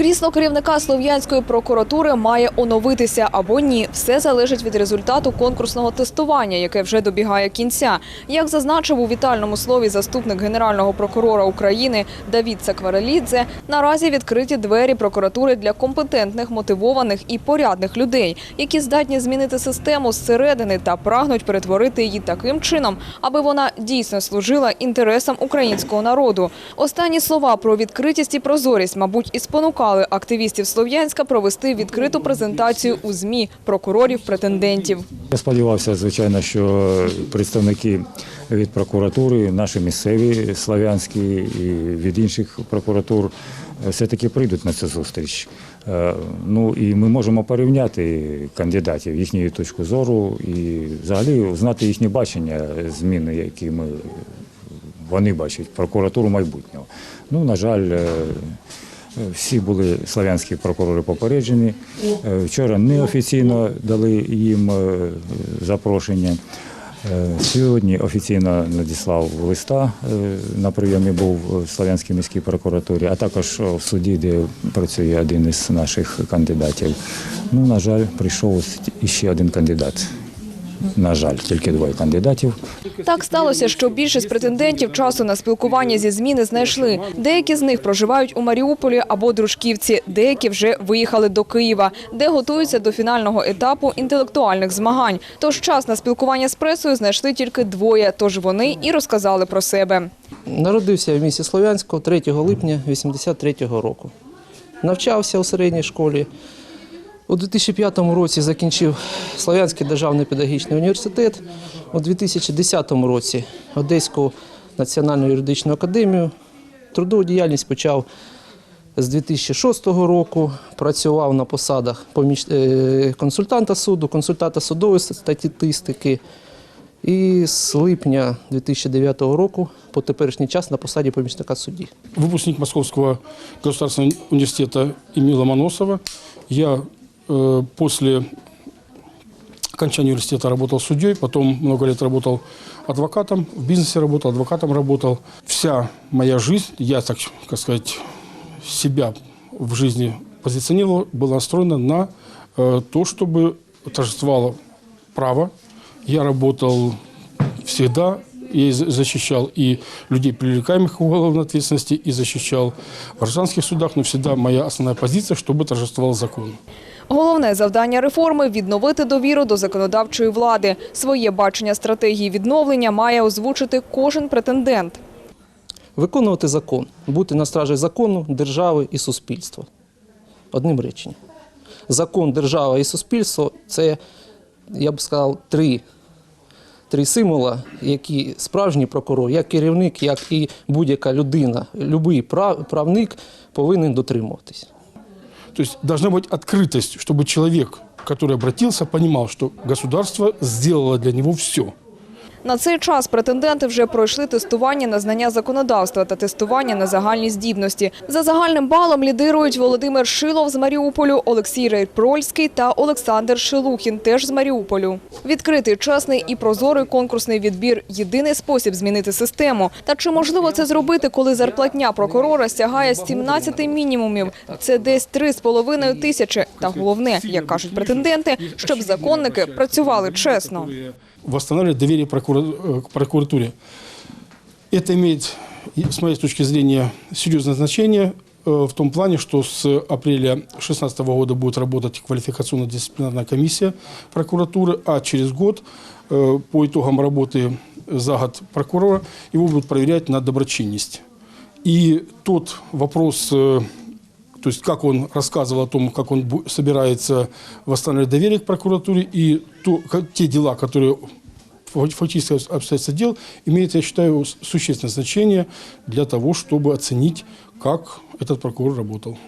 Крісло керівника Слов'янської прокуратури має оновитися або ні. Все залежить від результату конкурсного тестування, яке вже добігає кінця. Як зазначив у вітальному слові заступник генерального прокурора України Давід Сакварелідзе, наразі відкриті двері прокуратури для компетентних, мотивованих і порядних людей, які здатні змінити систему зсередини та прагнуть перетворити її таким чином, аби вона дійсно служила інтересам українського народу. Останні слова про відкритість і прозорість, мабуть, і спонукали активістів Слов'янська провести відкриту презентацію у ЗМІ прокурорів-претендентів. Я сподівався, звичайно, що представники від прокуратури, наші місцеві славянські і від інших прокуратур все-таки прийдуть на цю зустріч. Е, Ну і ми можемо порівняти кандидатів, їхню точку зору і взагалі узнати їхнє бачення зміни, які ми вони бачать прокуратуру майбутнього. Ну, на жаль, е, всі були славянські прокурори попереджені. Е, Вчора неофіційно дали їм е, запрошення. Е, Сьогодні офіційно надіслав листа на прийомі був в Славянській міській прокуратурі, а також в суді, де працює один із наших кандидатів. Ну, на жаль, прийшов іще один кандидат. На жаль, тільки двоє кандидатів. Так сталося, що більшість претендентів часу на спілкування зі ЗМІ не знайшли. Деякі з них проживають у Маріуполі або Дружківці, деякі вже виїхали до Києва, де готуються до фінального етапу інтелектуальних змагань. Тож час на спілкування з пресою знайшли тільки двоє, тож вони і розказали про себе. Народився в місті Слов'янську 3 липня 83-го року. Навчався у середній школі. У 2005 році закінчив Слов'янський державний педагогічний університет. У 2010 році Одеську національну юридичну академію. Трудову діяльність почав з 2006 року. Працював на посадах е, консультанта суду, консультанта судової статистики. І з липня 2009 року по теперішній час на посаді помічника судді. выпускник Московского государственного университета имени Ломоносова. Я после окончания университета работал судьей, потом много лет работал адвокатом, в бизнесе работал, адвокатом работал. Вся моя жизнь, я, так как сказать, себя в жизни позиционировал, была настроена на э, то, чтобы торжествовало право. Я работал всегда за- защищал и людей, привлекаемых к уголовной ответственности, и защищал в гражданских судах, но всегда моя основная позиция, чтобы торжествовал закон. Головне завдання реформи – відновити довіру до законодавчої влади. Своє бачення стратегії відновлення має озвучити кожен претендент. Виконувати закон, бути на стражі закону, держави і суспільства. Одним реченням. Закон, держава і суспільство це, я б сказав, три, три символа, які справжній прокурор, як керівник, як і будь-яка людина, будь-який правник повинен дотримуватись. То есть должна быть открытость, чтобы человек, который обратился, понимал, что государство сделало для него все. На цей час претенденти вже пройшли тестування на знання законодавства та тестування на загальні здібності. За загальним балом лідирують Володимир Шилов з Маріуполю, Олексій Рейпрольський та Олександр Шилухін, теж з Маріуполю. Відкритий, чесний і прозорий конкурсний відбір – єдиний спосіб змінити систему. Та чи можливо це зробити, коли зарплатня прокурора сягає 17 мінімумів? Це десь 3,5 тисячі. Та головне, як кажуть претенденти, щоб законники працювали чесно. Восстанавливать доверие э, к прокуратуре. Это имеет, с моей точки зрения, серьезное значение э, в том плане, что с апреля 2016 года будет работать квалификационно-дисциплинарная комиссия прокуратуры, а через год э, по итогам работы за год прокурора его будут проверять на доброчинность. И тот вопрос, то есть как он рассказывал о том, как он собирается восстанавливать доверие к прокуратуре, и то, те дела, которые фа- фактически обстоятельства дел, имеет, я считаю, существенное значение для того, чтобы оценить, как этот прокурор работал.